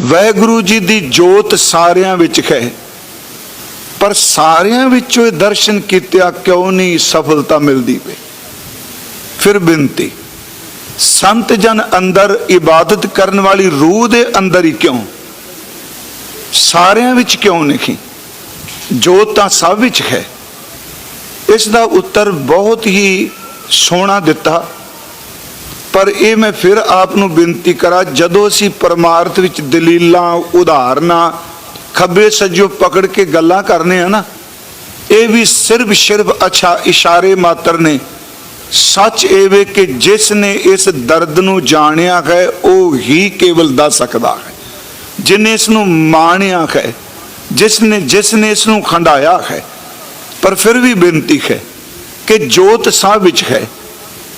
ਵਾਹਿਗੁਰੂ ਜੀ ਦੀ ਜੋਤ ਸਾਰਿਆਂ ਵਿੱਚ ਹੈ। ਪਰ ਸਾਰਿਆਂ ਵਿੱਚੋਂ ਇਹ ਦਰਸ਼ਨ ਕੀਤਿਆ ਕਿਉਂ ਨਹੀਂ ਸਫਲਤਾ ਮਿਲਦੀ ਪਈ? ਫਿਰ ਬੇਨਤੀ, ਸੰਤ ਜਨ ਅੰਦਰ ਇਬਾਦਤ ਕਰਨ ਵਾਲੀ ਰੂਹ ਦੇ ਅੰਦਰ ਹੀ ਕਿਉਂ? ਸਾਰਿਆਂ ਵਿੱਚ ਕਿਉਂ ਨਹੀਂ? ਜੋਤ ਤਾਂ ਸਭ ਵਿੱਚ ਹੈ। ਇਸ ਦਾ ਉੱਤਰ ਬਹੁਤ ਹੀ ਸੋਹਣਾ ਦਿੱਤਾ। ਪਰ ਇਹ ਮੈਂ ਫਿਰ ਆਪ ਨੂੰ ਬੇਨਤੀ ਕਰਾਂ, ਜਦੋਂ ਅਸੀਂ ਪਰਮਾਰਥ ਵਿੱਚ ਦਲੀਲਾਂ, ਉਦਾਹਰਨਾਂ, ਖੱਬੇ ਸੱਜੋ ਪਕੜ ਕੇ ਗੱਲਾਂ ਕਰਨੇ ਆ ਨਾ, ਇਹ ਵੀ ਸਿਰਫ ਸਿਰਫ ਅੱਛਾ ਇਸ਼ਾਰੇ ਮਾਤਰ ਨੇ। ਸੱਚ ਇਹ ਵੇ ਕਿ ਜਿਸ ਨੇ ਇਸ ਦਰਦ ਨੂੰ ਜਾਣਿਆ ਹੈ, ਉਹ ਹੀ ਕੇਵਲ ਦੱਸ ਸਕਦਾ ਹੈ। ਜਿਨੇ ਇਸ ਨੂੰ ਮਾਣਿਆ ਹੈ, ਜਿਸ ਨੇ ਜਿਸ ਨੇ ਇਸ ਨੂੰ ਖੰਡਾਇਆ ਹੈ, ਪਰ ਫਿਰ ਵੀ ਬੇਨਤੀ ਹੈ ਕਿ ਜੋਤ ਸਾਹ ਵਿੱਚ ਹੈ,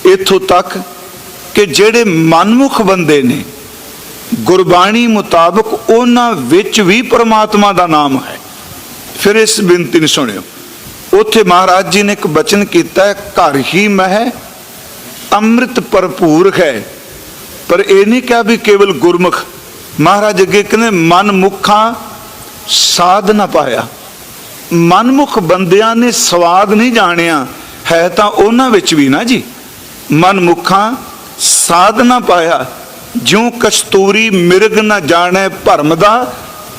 ਇਥੋਂ ਤੱਕ ਕਿ ਜਿਹੜੇ ਮਨਮੁਖ ਬੰਦੇ ਨੇ, ਗੁਰਬਾਣੀ ਮੁਤਾਬਕ ਉਹਨਾਂ ਵਿੱਚ ਵੀ ਪ੍ਰਮਾਤਮਾ ਦਾ ਨਾਮ ਹੈ। ਫਿਰ ਇਸ ਬੇਨਤੀ ਨੂੰ ਸੁਣਿਓ। ਉੱਥੇ ਮਹਾਰਾਜ ਜੀ ਨੇ ਇੱਕ ਬਚਨ ਕੀਤਾ ਹੈ, ਘਰ ਹੀ ਮਹਿ, ਅੰਮ੍ਰਿਤ ਭਰਪੂਰ ਹੈ। ਪਰ ਇਹ ਨਹੀਂ ਕਿਹਾ ਵੀ ਕੇਵਲ ਗੁਰਮੁਖ। ਮਹਾਰਾਜ ਅੱਗੇ ਕਹਿੰਦੇ, ਮਨਮੁਖਾਂ ਸਾਧ ਨਾ ਪਾਇਆ। ਮਨਮੁਖ ਬੰਦਿਆਂ ਨੇ ਸਵਾਦ ਨਹੀਂ ਜਾਣਿਆ, ਹੈ ਤਾਂ ਉਹਨਾਂ ਵਿੱਚ ਵੀ ਨਾ ਜੀ। ਮਨਮੁਖਾਂ ਸਾਧ ਨਾ ਪਾਇਆ। ਜਿਉ ਕਸਤੂਰੀ ਮਿਰਗ ਨਾ ਜਾਣੈ ਭਰਮ ਦਾ,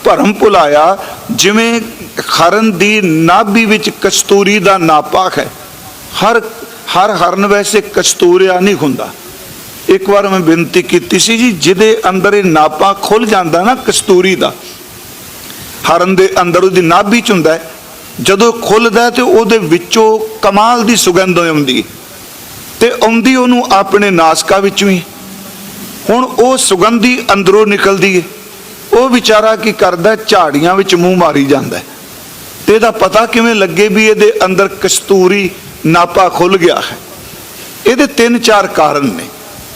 ਭਰਮ ਭੁਲਾਇਆ। ਜਿਵੇਂ ਹਰਨ ਦੀ ਨਾਭੀ ਵਿੱਚ ਕਸਤੂਰੀ ਦਾ ਨਾਪਾ ਹੈ। ਹਰ ਹਰ ਹਰਨ ਵੈਸੇ ਕਸਤੂਰਿਆ ਨਹੀਂ ਹੁੰਦਾ। ਇੱਕ ਵਾਰ ਮੈਂ ਬੇਨਤੀ ਕੀਤੀ ਸੀ ਜੀ, ਜਿਹਦੇ ਅੰਦਰ ਇਹ ਨਾਪਾ ਖੁੱਲ ਜਾਂਦਾ ਨਾ ਕਸਤੂਰੀ ਦਾ, ਹਰਨ ਦੇ ਅੰਦਰ ਉਹਦੀ ਨਾਭੀ ਚ ਹੁੰਦਾ ਜਦੋਂ ਖੁੱਲਦਾ ਤੇ ਉਹਦੇ ਵਿੱਚੋਂ ਕਮਾਲ ਦੀ ਸੁਗੰਧ ਆਉਂਦੀ ਤੇ ਆਉਂਦੀ ਉਹਨੂੰ ਆਪਣੇ ਨਾਸਕਾ ਵਿੱਚੋਂ ਹੀ। ਹੁਣ ਉਹ ਸੁਗੰਧੀ ਅੰਦਰੋਂ ਨਿਕਲਦੀ ਹੈ ਉਹ ਵਿਚਾਰਾ ਕੀ ਕਰਦਾ, ਝਾੜੀਆਂ ਵਿੱਚ ਮੂੰਹ ਮਾਰੀ ਜਾਂਦਾ ਹੈ। ਤੇ ਇਹਦਾ ਪਤਾ ਕਿਵੇਂ ਲੱਗੇ ਵੀ ਇਹਦੇ ਅੰਦਰ ਕਸਤੂਰੀ ਨਾਪਾ ਖੁੱਲ ਗਿਆ ਹੈ। ਇਹਦੇ ਤਿੰਨ ਚਾਰ ਕਾਰਨ ਨੇ।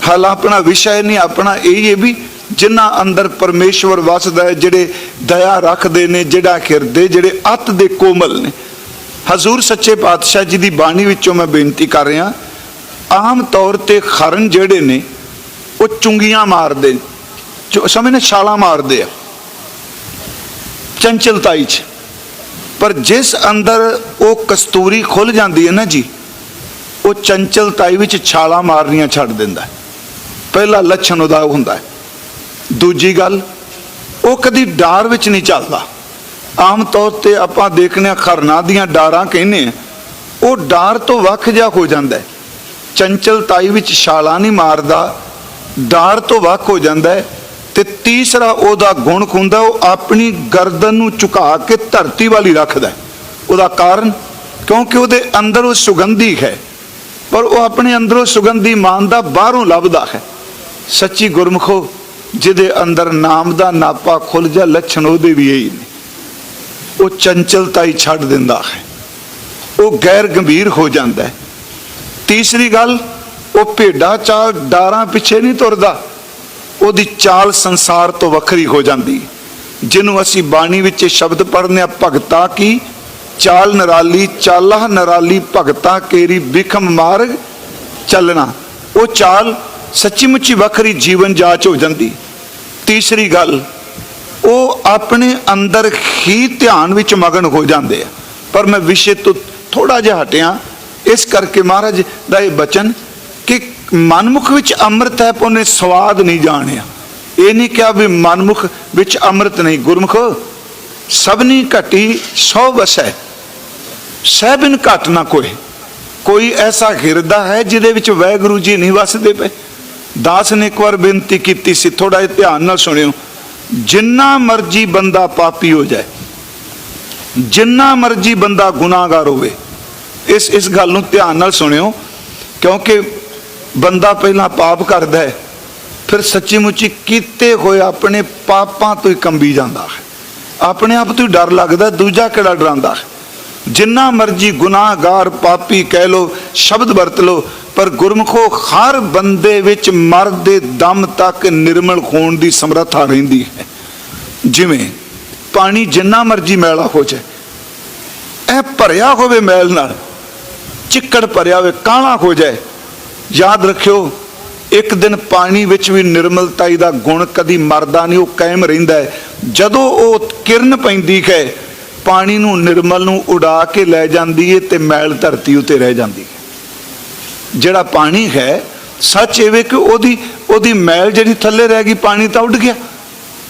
ਹਾਲ ਆਪਣਾ ਵਿਸ਼ਾ ਨਹੀਂ, ਆਪਣਾ ਇਹ ਹੈ ਵੀ ਜਿਨ੍ਹਾਂ ਅੰਦਰ ਪਰਮੇਸ਼ਵਰ ਵਸਦਾ ਹੈ, ਜਿਹੜੇ ਦਇਆ ਰੱਖਦੇ ਨੇ, ਜਿਹੜਾ ਖਿਰਦੇ, ਜਿਹੜੇ ਅਤ ਦੇ ਕੋਮਲ ਨੇ। ਹਜ਼ੂਰ ਸੱਚੇ ਪਾਤਸ਼ਾਹ ਜੀ ਦੀ ਬਾਣੀ ਵਿੱਚੋਂ ਮੈਂ ਬੇਨਤੀ ਕਰ ਰਿਹਾ ਆਮ ਤੌਰ ਤੇ ਖਰਨ ਜਿਹੜੇ ਨੇ, ਉਹ ਚੁੰਗੀਆਂ ਮਾਰਦੇ ਨੇ। ਜੋ ਛਾਲਾਂ ਮਾਰਦੇ ਆ। ਚੰਚਲਤਾਈ ਚ। ਪਰ ਜਿਸ ਅੰਦਰ ਉਹ ਕਸਤੂਰੀ ਖੁੱਲ ਜਾਂਦੀ ਹੈ ਨਾ ਜੀ, ਉਹ ਚੰਚਲਤਾਈ ਵਿੱਚ ਛਾਲਾਂ ਮਾਰਨੀਆਂ ਛੱਡ ਦਿੰਦਾ ਹੈ। ਪਹਿਲਾ ਲੱਛਣ ਉਹਦਾ ਉਹ ਹੁੰਦਾ ਦੂਜੀ ਗੱਲ, ਉਹ ਕਦੀ ਡਾਰ ਵਿੱਚ ਨਹੀਂ ਚੱਲਦਾ। ਆਮ ਤੌਰ ਤੇ ਆਪਾਂ ਦੇਖਨੇ ਆ ਖਰਨਾ ਦੀਆਂ ਡਾਰਾਂ ਕਹਿੰਨੇ ਆ, ਉਹ ਡਾਰ ਤੋਂ ਵੱਖ ਜਾ ਹੋ ਜਾਂਦਾ ਹੈ। ਚੰਚਲਤਾਈ ਵਿੱਚ ਛਾਲਾਂ ਨਹੀਂ ਮਾਰਦਾ ਡਾਰ ਤੋਂ ਵੱਖ ਹੋ ਜਾਂਦਾ ਹੈ ਤੇ ਤੀਸਰਾ ਉਹਦਾ ਗੁਣ ਹੁੰਦਾ, ਉਹ ਆਪਣੀ ਗਰਦਨ ਨੂੰ ਝੁਕਾ ਕੇ ਧਰਤੀ ਵਾਲੀ ਰੱਖਦਾ ਉਹਦਾ ਕਾਰਨ? ਕਿਉਂਕਿ ਉਹਦੇ ਅੰਦਰ ਉਹ ਸੁਗੰਧੀ ਹੈ, ਪਰ ਉਹ ਆਪਣੇ ਅੰਦਰੋਂ ਸੁਗੰਧੀ ਮਾਨਦਾ ਬਾਹਰੋਂ ਲੱਭਦਾ ਹੈ। ਸੱਚੀ ਗੁਰਮਖੋ, ਜਿਹਦੇ ਅੰਦਰ ਨਾਮ ਦਾ ਨਾਪਾ ਖੁੱਲ ਜਾ, ਲੱਛਣ ਉਹਦੇ ਵੀ ਇਹੀ ਨੇ। ਉਹ ਚੰਚਲਤਾ ਹੀ ਛੱਡ ਦਿੰਦਾ ਹੈ। ਉਹ ਗੈਰ ਗੰਭੀਰ ਹੋ ਜਾਂਦਾ ਹੈ। ਤੀਸਰੀ ਗੱਲ, ਉਹ ਭੇਡਾਂ ਚਾਲ ਡਾਰਾਂ ਪਿੱਛੇ ਨਹੀਂ ਤੁਰਦਾ। ਉਹਦੀ ਚਾਲ ਸੰਸਾਰ ਤੋਂ ਵੱਖਰੀ ਹੋ ਜਾਂਦੀ। ਜਿਹਨੂੰ ਅਸੀਂ ਬਾਣੀ ਵਿੱਚ ਸ਼ਬਦ ਪੜ੍ਹਨੇ ਆ ਭਗਤਾ ਕੀ? ਚਾਲ ਨਰਾਲੀ, ਚਾਲਾ ਨਰਾਲੀ, ਭਗਤਾ ਕੇਰੀ, ਵਿਖਮ ਮਾਰਗ, ਚੱਲਣਾ। ਉਹ ਚਾਲ ਸੱਚੀ ਮੁੱਚੀ ਵੱਖਰੀ ਜੀਵਨ ਜਾਚ ਹੋ ਜਾਂਦੀ। ਤੀਸਰੀ ਗੱਲ, ਉਹ ਆਪਣੇ ਅੰਦਰ ਹੀ ਧਿਆਨ ਵਿੱਚ ਮਗਨ ਹੋ ਜਾਂਦੇ ਆ। ਪਰ ਮੈਂ ਵਿਸ਼ੇ ਤੋਂ ਥੋੜਾ ਜਿਹਾ ਹਟਿਆ। ਇਸ ਕਰਕੇ ਮਹਾਰਾਜ ਦਾ ਇਹ ਬਚਨ ਕਿ ਮਨਮੁਖ ਵਿੱਚ ਅੰਮ੍ਰਿਤ ਹੈ, ਪਰ ਉਹਨੇ ਸਵਾਦ ਨਹੀਂ ਜਾਣਿਆ। ਇਹ ਨਹੀਂ ਕਿਹਾ ਵੀ ਮਨਮੁਖ ਵਿੱਚ ਅੰਮ੍ਰਿਤ ਨਹੀਂ। ਗੁਰਮੁਖ, ਸਭਨੀ ਘਟੀ ਸੌ ਵਸੈ। ਸਹਿਬਿਨ ਘਟ ਨਾ ਕੋਈ ਕੋਈ ਐਸਾ ਹਿਰਦਾ ਹੈ ਜਿਹਦੇ ਵਿੱਚ ਵਾਹਿਗੁਰੂ ਜੀ ਨਹੀਂ ਵਸਦੇ ਪਏ। ਦਾਸ ਨੇ ਇੱਕ ਵਾਰ ਬੇਨਤੀ ਕੀਤੀ ਸੀ ਥੋੜਾ ਜਿਹਾ ਧਿਆਨ ਨਾਲ ਸੁਣਿਓ। ਜਿੰਨਾ ਮਰਜ਼ੀ ਬੰਦਾ ਪਾਪੀ ਹੋ ਜਾਏ, ਜਿੰਨਾ ਮਰਜ਼ੀ ਬੰਦਾ ਗੁਨਾਹਗਾਰ ਹੋਵੇ ਇਸ ਇਸ ਗੱਲ ਨੂੰ ਧਿਆਨ ਨਾਲ ਸੁਣਿਓ, ਕਿਉਂਕਿ ਬੰਦਾ ਪਹਿਲਾਂ ਪਾਪ ਕਰਦਾ ਹੈ, ਫਿਰ ਸੱਚੀ ਮੁੱਚੀ ਕੀਤੇ ਹੋਏ ਆਪਣੇ ਪਾਪਾਂ ਤੋਂ ਹੀ ਕੰਬੀ ਜਾਂਦਾ ਹੈ। ਆਪਣੇ ਆਪ ਤੋਂ ਹੀ ਡਰ ਲੱਗਦਾ, ਦੂਜਾ ਕਿਹੜਾ ਡਰਾਉਂਦਾ ਹੈ? ਜਿੰਨਾ ਮਰਜ਼ੀ ਗੁਨਾਹਗਾਰ, ਪਾਪੀ ਕਹਿ ਲੋ ਸ਼ਬਦ ਵਰਤ ਲੋ ਪਰ ਗੁਰਮਖੋ ਹਰ ਬੰਦੇ ਵਿੱਚ ਮਰ ਦੇ ਦਮ ਤੱਕ ਨਿਰਮਲ ਹੋਣ ਦੀ ਸਮਰੱਥਾ ਰਹਿੰਦੀ ਹੈ। ਜਿਵੇਂ ਪਾਣੀ ਜਿੰਨਾ ਮਰਜ਼ੀ ਮੈਲਾ ਹੋ ਜਾਏ, ਇਹ ਭਰਿਆ ਹੋਵੇ ਮੈਲ ਨਾਲ ਚਿੱਕੜ ਭਰਿਆ ਹੋਵੇ ਕਾਲਾ ਹੋ ਜਾਏ। ਯਾਦ ਰੱਖਿਓ, ਇੱਕ ਦਿਨ ਪਾਣੀ ਵਿੱਚ ਵੀ ਨਿਰਮਲਤਾਈ ਦਾ ਗੁਣ ਕਦੀ ਮਰਦਾ ਨਹੀਂ, ਉਹ ਕਾਇਮ ਰਹਿੰਦਾ ਹੈ। ਜਦੋਂ ਉਹ ਕਿਰਨ ਪੈਂਦੀ ਹੈ, ਪਾਣੀ ਨੂੰ ਨਿਰਮਲ ਨੂੰ ਉਡਾ ਕੇ ਲੈ ਜਾਂਦੀ ਹੈ ਤੇ ਮੈਲ ਧਰਤੀ ਉੱਤੇ ਰਹਿ ਜਾਂਦੀ ਹੈ। ਜਿਹੜਾ ਪਾਣੀ ਹੈ, ਸੱਚ ਇਹ ਵੇ ਕਿ ਉਹਦੀ ਉਹਦੀ ਮੈਲ ਜਿਹੜੀ ਥੱਲੇ ਰਹਿ ਗਈ, ਪਾਣੀ ਤਾਂ ਉੱਡ ਗਿਆ।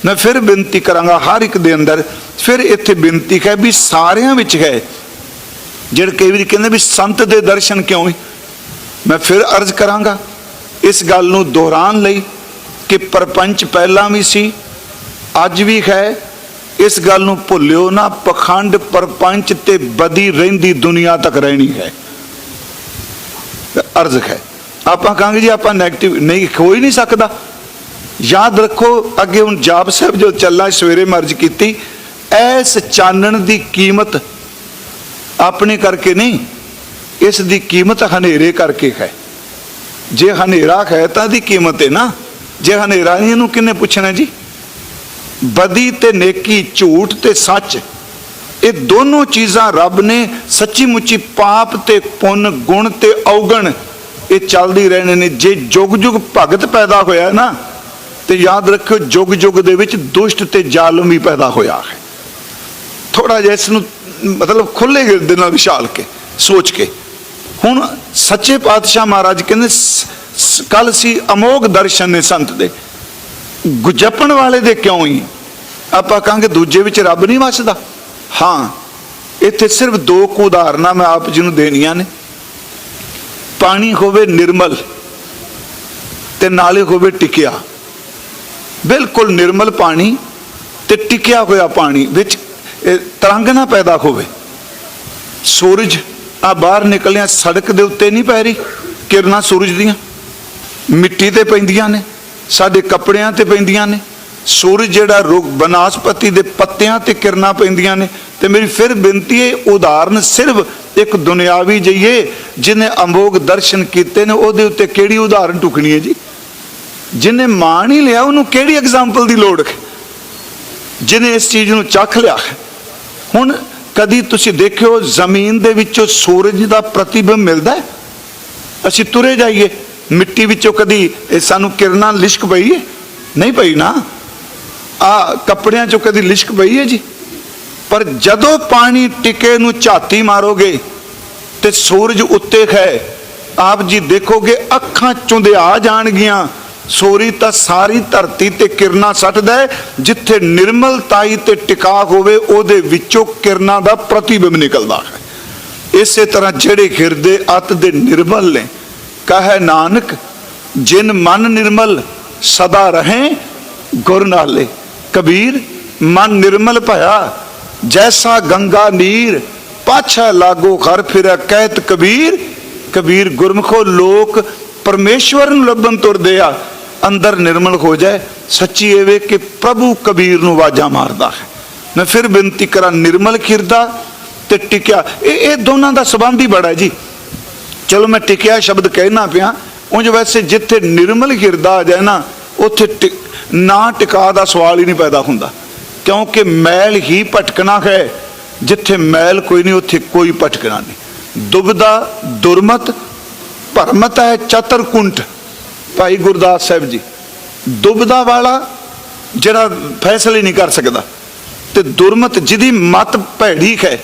ਮੈਂ ਫਿਰ ਬੇਨਤੀ ਕਰਾਂਗਾ ਹਰ ਇੱਕ ਦੇ ਅੰਦਰ, ਫਿਰ ਇੱਥੇ ਬੇਨਤੀ ਹੈ ਵੀ ਸਾਰਿਆਂ ਵਿੱਚ ਹੈ ਜਿਹੜੇ ਕਈ ਵਾਰੀ ਕਹਿੰਦੇ ਵੀ ਸੰਤ ਦੇ ਦਰਸ਼ਨ ਕਿਉਂ ਨਹੀਂ ਮੈਂ ਫਿਰ ਅਰਜ਼ ਕਰਾਂਗਾ ਇਸ ਗੱਲ ਨੂੰ ਦੁਹਰਾਉਣ ਲਈ ਕਿ ਪਰਪੰਚ ਪਹਿਲਾਂ ਵੀ ਸੀ, ਅੱਜ ਵੀ ਹੈ। ਇਸ ਗੱਲ ਨੂੰ ਭੁੱਲਿਓ ਨਾ, ਪਖੰਡ ਪਰਪੰਚ ਤੇ ਬਦੀ ਰਹਿੰਦੀ ਦੁਨੀਆ ਤੱਕ ਰਹਿਣੀ ਹੈ। ਅਰਜ਼ ਹੈ। ਆਪਾਂ ਕਹਾਂਗੇ ਜੀ, ਆਪਾਂ 네ਗੇਟਿਵ ਨਹੀਂ, ਹੋ ਹੀ ਨਹੀਂ ਸਕਦਾ। ਯਾਦ ਰੱਖੋ, ਅੱਗੇ ਹੁਣ ਜਾਪ ਸਾਹਿਬ ਜੋ ਚੱਲਾ, ਸਵੇਰੇ ਮਰਜ ਕੀਤੀ, ਐਸ ਚਾਨਣ ਦੀ ਕੀਮਤ ਆਪਣੇ ਕਰਕੇ ਨਹੀਂ, ਇਸ ਦੀ ਕੀਮਤ ਹਨੇਰੇ ਕਰਕੇ ਹੈ। ਜੇ ਹਨੇਰਾ ਹੈ ਤਾਂ ਦੀ ਕੀਮਤ ਹੈ ਨਾ। ਜੇ ਹਨੇਰਾ ਨਹੀਂ, ਇਹਨੂੰ ਕਿੰਨੇ ਪੁੱਛਣਾ ਜੀ? ਬਦੀ ਤੇ ਨੇਕੀ, ਝੂਠ ਤੇ ਸੱਚ, ਇਹ ਦੋਨੋਂ ਚੀਜ਼ਾਂ ਰੱਬ ਨੇ ਸੱਚੀ ਮੁੱਚੀ ਪਾਪ ਤੇ ਪੁੰਨ, ਗੁਣ ਤੇ ਔਗਣ, ਇਹ ਚੱਲਦੀ ਰਹਿਣੇ ਨੇ। ਜੇ ਜੁਗ ਜੁਗ ਭਗਤ ਪੈਦਾ ਹੋਇਆ ਨਾ, ਤੇ ਯਾਦ ਰੱਖਿਓ ਜੁਗ ਜੁਗ ਦੇ ਵਿੱਚ ਦੁਸ਼ਟ ਤੇ ਜ਼ਾਲਮ ਵੀ ਪੈਦਾ ਹੋਇਆ ਹੈ। ਥੋੜਾ ਜਿਹਾ ਇਸ ਨੂੰ ਮਤਲਬ ਖੁੱਲੇ ਹਿਰਦੇ ਨਾਲ ਵਿਸ਼ਾਲ ਕੇ, ਸੋਚ ਕੇ। ਹੁਣ ਸੱਚੇ ਪਾਤਸ਼ਾਹ ਮਹਾਰਾਜ ਕਹਿੰਦੇ ਕੱਲ ਸੀ ਅਮੋਗ ਦਰਸ਼ਨ ਨੇ ਸੰਤ ਦੇ। ਗੁਜਪਣ ਵਾਲੇ ਦੇ ਕਿਉਂ ਹੀ ਆਪਾਂ ਕਹਾਂਗੇ ਦੂਜੇ ਵਿੱਚ ਰੱਬ ਨਹੀਂ ਵਸਦਾ। ਹਾਂ, ਇੱਥੇ ਸਿਰਫ ਦੋ ਕੁ ਉਦਾਹਰਨਾਂ ਮੈਂ ਆਪ ਜੀ ਨੂੰ ਦੇਣੀਆਂ ਨੇ। ਪਾਣੀ ਹੋਵੇ ਨਿਰਮਲ ਤੇ ਨਾਲੇ ਹੋਵੇ ਟਿਕਿਆ। ਬਿਲਕੁਲ ਨਿਰਮਲ ਪਾਣੀ ਤੇ ਟਿਕਿਆ ਹੋਇਆ ਪਾਣੀ ਵਿੱਚ ਤਰੰਗ ਨਾ ਪੈਦਾ ਹੋਵੇ। ਸੂਰਜ ਆ ਬਾਹਰ ਨਿਕਲਿਆ, ਸੜਕ ਦੇ ਉੱਤੇ ਨਹੀਂ ਪੈ ਰਹੀ, ਕਿਰਨਾਂ ਸੂਰਜ ਦੀਆਂ। ਮਿੱਟੀ ਤੇ ਪੈਂਦੀਆਂ ਨੇ, ਸਾਡੇ ਕੱਪੜਿਆਂ ਤੇ ਪੈਂਦੀਆਂ ਨੇ। ਸੂਰਜ ਜਿਹੜਾ ਰੁੱਖ, ਬਨਾਸਪਤੀ ਦੇ ਪੱਤਿਆਂ ਤੇ ਕਿਰਨਾਂ ਪੈਂਦੀਆਂ ਨੇ। ਤੇ ਮੇਰੀ ਫਿਰ ਬੇਨਤੀ ਹੈ, ਉਦਾਹਰਨ ਸਿਰਫ ਇੱਕ ਦੁਨਿਆਵੀ ਜਈਏ, ਜਿਹਨੇ ਅਮੋਗ ਦਰਸ਼ਨ ਕੀਤੇ ਨੇ, ਉਹਦੇ ਉੱਤੇ ਕਿਹੜੀ ਉਦਾਹਰਨ ਟੁਕਣੀ ਹੈ ਜੀ? ਜਿਹਨੇ ਮਾਣ ਹੀ ਲਿਆ, ਉਹਨੂੰ ਕਿਹੜੀ ਐਗਜ਼ਾਮਪਲ ਦੀ ਲੋੜ ਹੈ? ਜਿਹਨੇ ਇਸ ਚੀਜ਼ ਨੂੰ ਚੱਖ ਲਿਆ ਹੈ? ਹੁਣ ਕਦੀ ਤੁਸੀਂ ਦੇਖਿਓ ਜ਼ਮੀਨ ਦੇ ਵਿੱਚੋਂ ਸੂਰਜ ਦਾ ਪ੍ਰਤੀਬਿੰਬ ਮਿਲਦਾ ਅਸੀਂ ਤੁਰੇ ਜਾਈਏ, ਮਿੱਟੀ ਵਿੱਚੋਂ ਕਦੀ ਸਾਨੂੰ ਕਿਰਨਾਂ ਲਿਸ਼ਕ ਪਈ ਹੈ? ਨਹੀਂ ਪਈ ਨਾ। ਆ ਕੱਪੜਿਆਂ ਚੋਂ ਕਦੀ ਲਿਸ਼ਕ ਪਈ ਹੈ ਜੀ? ਪਰ ਜਦੋਂ ਪਾਣੀ ਟਿਕੇ ਨੂੰ ਝਾਤੀ ਮਾਰੋਗੇ ਤੇ ਸੂਰਜ ਉੱਤੇ ਹੈ ਆਪ ਜੀ ਦੇਖੋਗੇ ਅੱਖਾਂ ਚੁੰਧਿਆ ਜਾਣਗੀਆਂ ਸੋਰੀ ਤਾਂ ਸਾਰੀ ਧਰਤੀ ਤੇ ਕਿਰਨਾਂ ਸੱਟਦਾ ਹੈ। ਜਿੱਥੇ ਨਿਰਮਲਤਾਈ ਤੇ ਟਿਕਾ ਹੋਵੇ, ਉਹਦੇ ਵਿੱਚੋਂ ਕਿਰਨਾਂ ਦਾ ਪ੍ਰਤੀਬਿੰਬ ਨਿਕਲਦਾ ਹੈ। ਇਸੇ ਤਰ੍ਹਾਂ ਜਿਹੜੇ ਹਿਰਦੇ ਅਤ ਦੇ ਨਿਰਮਲ ਨੇ, ਕਹੇ ਨਾਨਕ, ਜਿਨ ਮਨ ਨਿਰਮਲ ਸਦਾ ਰਹੇ, ਗੁਰ ਨਾਲੇ। ਕਬੀਰ, ਮਨ ਨਿਰਮਲ ਭਇਆ, ਜੈਸਾ ਗੰਗਾ ਨੀਰ, ਪਾਛਾ ਲਾਗੋ ਘਰ ਫਿਰੈ ਕਹਿਤ ਕਬੀਰ। ਕਬੀਰ ਗੁਰਮਖੋ ਲੋਕ, ਪਰਮੇਸ਼ਵਰ ਨੂੰ ਲੱਭਣ ਤੁਰਦੇ ਆ। ਅੰਦਰ ਨਿਰਮਲ ਹੋ ਜਾਏ, ਸੱਚੀ ਇਹ ਵੇ ਕਿ ਪ੍ਰਭੂ ਕਬੀਰ ਨੂੰ ਆਵਾਜ਼ਾਂ ਮਾਰਦਾ ਹੈ। ਮੈਂ ਫਿਰ ਬੇਨਤੀ ਕਰਾਂ, ਨਿਰਮਲ ਖਿਰਦਾ ਤੇ ਟਿਕਿਆ। ਇਹ ਇਹ ਦੋਨਾਂ ਦਾ ਸਬੰਧ ਹੀ ਬੜਾ ਜੀ। ਚਲੋ ਮੈਂ ਟਿਕਿਆ ਸ਼ਬਦ ਕਹਿਣਾ ਪਿਆ। ਉਂਝ ਵੈਸੇ ਜਿੱਥੇ ਨਿਰਮਲ ਹਿਰਦਾ ਆ ਜਾਏ ਨਾ, ਉੱਥੇ ਟਿ- ਨਾ ਟਿਕਾ ਦਾ ਸਵਾਲ ਹੀ ਨਹੀਂ ਪੈਦਾ ਹੁੰਦਾ। ਕਿਉਂਕਿ ਮੈਲ ਹੀ ਭਟਕਣਾ ਹੈ। ਜਿੱਥੇ ਮੈਲ ਕੋਈ ਨਹੀਂ, ਉੱਥੇ ਕੋਈ ਭਟਕਣਾ ਨਹੀਂ। ਦੁਬਦਾ ਦੁਰਮਤ ਭਰਮਤ ਹੈ ਚਤਰਕੁੰਟ। ਭਾਈ ਗੁਰਦਾਸ ਸਾਹਿਬ ਜੀ, ਦੁਬਦਾ ਵਾਲਾ ਜਿਹੜਾ ਫੈਸਲੇ ਨਹੀਂ ਕਰ ਸਕਦਾ ਤੇ ਦੁਰਮਤ ਜਿਹਦੀ ਮਤ ਭੈੜੀ ਹੈ,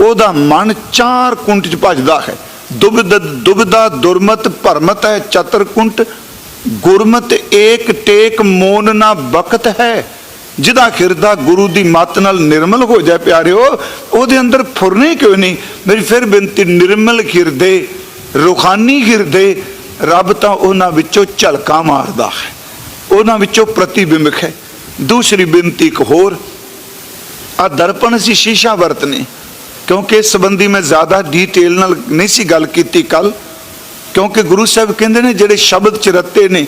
ਉਹਦਾ ਮਨ ਚਾਰ ਕੁੰਟ ਚ ਭਜਦਾ ਹੈ। ਦੁਬਦ, ਦੁਬਦਾ, ਦੁਰਮਤ, ਭਰਮਤ ਹੈ ਚਤਰਕੁੰਟ, ਗੁਰਮਤ ਏਕ ਟੇਕ ਮੋਨ ਨਾ ਬਖਤ ਹੈ। ਜਿਹਦਾ ਖਿਰਦਾ ਗੁਰੂ ਦੀ ਮੱਤ ਨਾਲ ਨਿਰਮਲ ਹੋ ਜਾਏ ਪਿਆਰਿਓ, ਉਹਦੇ ਅੰਦਰ ਫੁਰਨੇ ਕਿਉਂ ਨਹੀਂ? ਮੇਰੀ ਫਿਰ ਬੇਨਤੀ, ਨਿਰਮਲ ਖਿਰਦੇ ਰੁਖਾਨੀ ਖਿਰਦੇ ਰੱਬ ਤਾਂ ਉਹਨਾਂ ਵਿੱਚੋਂ ਝਲਕਾਂ ਮਾਰਦਾ ਹੈ। ਉਹਨਾਂ ਵਿੱਚੋਂ ਪ੍ਰਤੀਬਿੰਬਕ ਹੈ। ਦੂਸਰੀ ਬੇਨਤੀ ਇੱਕ ਹੋਰ, ਆ ਦਰਪਣ ਸੀ ਸ਼ੀਸ਼ਾ ਵਰਤਨੇ। ਕਿਉਂਕਿ ਇਸ ਸੰਬੰਧੀ ਮੈਂ ਜ਼ਿਆਦਾ ਡੀਟੇਲ ਨਾਲ ਨਹੀਂ ਸੀ ਗੱਲ ਕੀਤੀ ਕੱਲ ਕਿਉਂਕਿ ਗੁਰੂ ਸਾਹਿਬ ਕਹਿੰਦੇ ਨੇ, ਜਿਹੜੇ ਸ਼ਬਦ ਚ ਰੱਤੇ ਨੇ,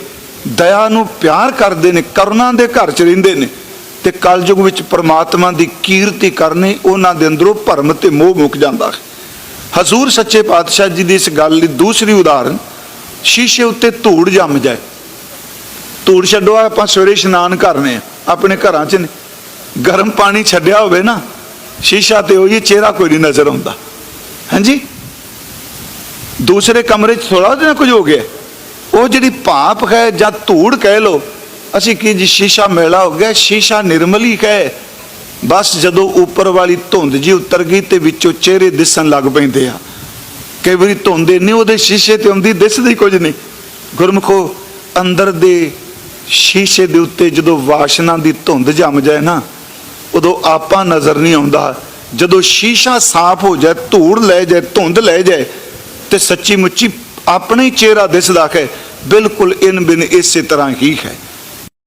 ਦਇਆ ਨੂੰ ਪਿਆਰ ਕਰਦੇ ਨੇ ਕਰੁਣਾ ਦੇ ਘਰ ਚ ਰਹਿੰਦੇ ਨੇ, ਤੇ ਕਲਯੁਗ ਵਿੱਚ ਪ੍ਰਮਾਤਮਾ ਦੀ ਕੀਰਤੀ ਕਰਨੀ ਉਹਨਾਂ ਦੇ ਅੰਦਰੋਂ ਭਰਮ ਤੇ ਮੋਹ ਮੁੱਕ ਜਾਂਦਾ ਹੈ। ਹਜ਼ੂਰ ਸੱਚੇ ਪਾਤਸ਼ਾਹ ਜੀ ਦੀ ਇਸ ਗੱਲ ਦੀ ਦੂਸਰੀ ਉਦਾਹਰਨ ਸ਼ੀਸ਼ੇ ਉੱਤੇ ਧੂੜ ਜੰਮ ਜਾਏ। ਧੂੜ ਛੱਡੋ, ਆਪਾਂ ਸਵੇਰੇ ਇਸ਼ਨਾਨ ਕਰਨੇ ਆ, ਆਪਣੇ ਘਰਾਂ 'ਚ ਨੇ। ਗਰਮ ਪਾਣੀ ਛੱਡਿਆ ਹੋਵੇ ਨਾ, ਸ਼ੀਸ਼ਾ ਤੇ ਉਹੀ ਚਿਹਰਾ ਕੋਈ ਨਹੀਂ ਨਜ਼ਰ ਆਉਂਦਾ। ਹਾਂਜੀ? ਦੂਸਰੇ ਕਮਰੇ 'ਚ ਥੋੜਾ ਜਿਹਾ ਕੁਝ ਹੋ ਗਿਆ। ਉਹ ਜਿਹੜੀ ਭਾਪ ਹੈ ਜਾਂ ਧੂੜ ਕਹਿ ਲੋ ਅਸੀਂ ਕੀ ਜੀ ਸ਼ੀਸ਼ਾ ਮੇਲਾ ਹੋ ਗਿਆ, ਸ਼ੀਸ਼ਾ ਨਿਰਮਲ ਹੀ ਹੈ। ਬਸ ਜਦੋਂ ਉੱਪਰ ਵਾਲੀ ਧੁੰਦ ਜੀ ਉਤਰ ਗਈ ਤੇ ਵਿੱਚੋਂ ਚਿਹਰੇ ਦਿਸਣ ਲੱਗ ਪੈਂਦੇ ਆ। ਕਈ ਵਾਰੀ ਧੁੰਦ ਨਹੀਂ, ਉਹਦੇ ਸ਼ੀਸ਼ੇ ਤੇ ਆਉਂਦੀ, ਦਿਸਦੀ ਕੁਝ ਨਹੀਂ। ਗੁਰਮਖੋ, ਅੰਦਰ ਦੇ ਸ਼ੀਸ਼ੇ ਦੇ ਉੱਤੇ ਜਦੋਂ ਵਾਸ਼ਨਾ ਦੀ ਧੁੰਦ ਜੰਮ ਜਾਏ ਨਾ, ਉਦੋਂ ਆਪਾਂ ਨਜ਼ਰ ਨਹੀਂ ਆਉਂਦਾ। ਜਦੋਂ ਸ਼ੀਸ਼ਾ ਸਾਫ਼ ਹੋ ਜਾਏ, ਧੂੜ ਲੈ ਜਾਏ, ਧੁੰਦ ਲੈ ਜਾਏ, ਤੇ ਸੱਚੀ ਮੁੱਚੀ ਆਪਣਾ ਹੀ ਚਿਹਰਾ ਦਿਸਦਾ ਹੈ। ਬਿਲਕੁਲ ਇਨ ਬਿਨ ਇਸੇ ਤਰ੍ਹਾਂ ਹੀ ਹੈ।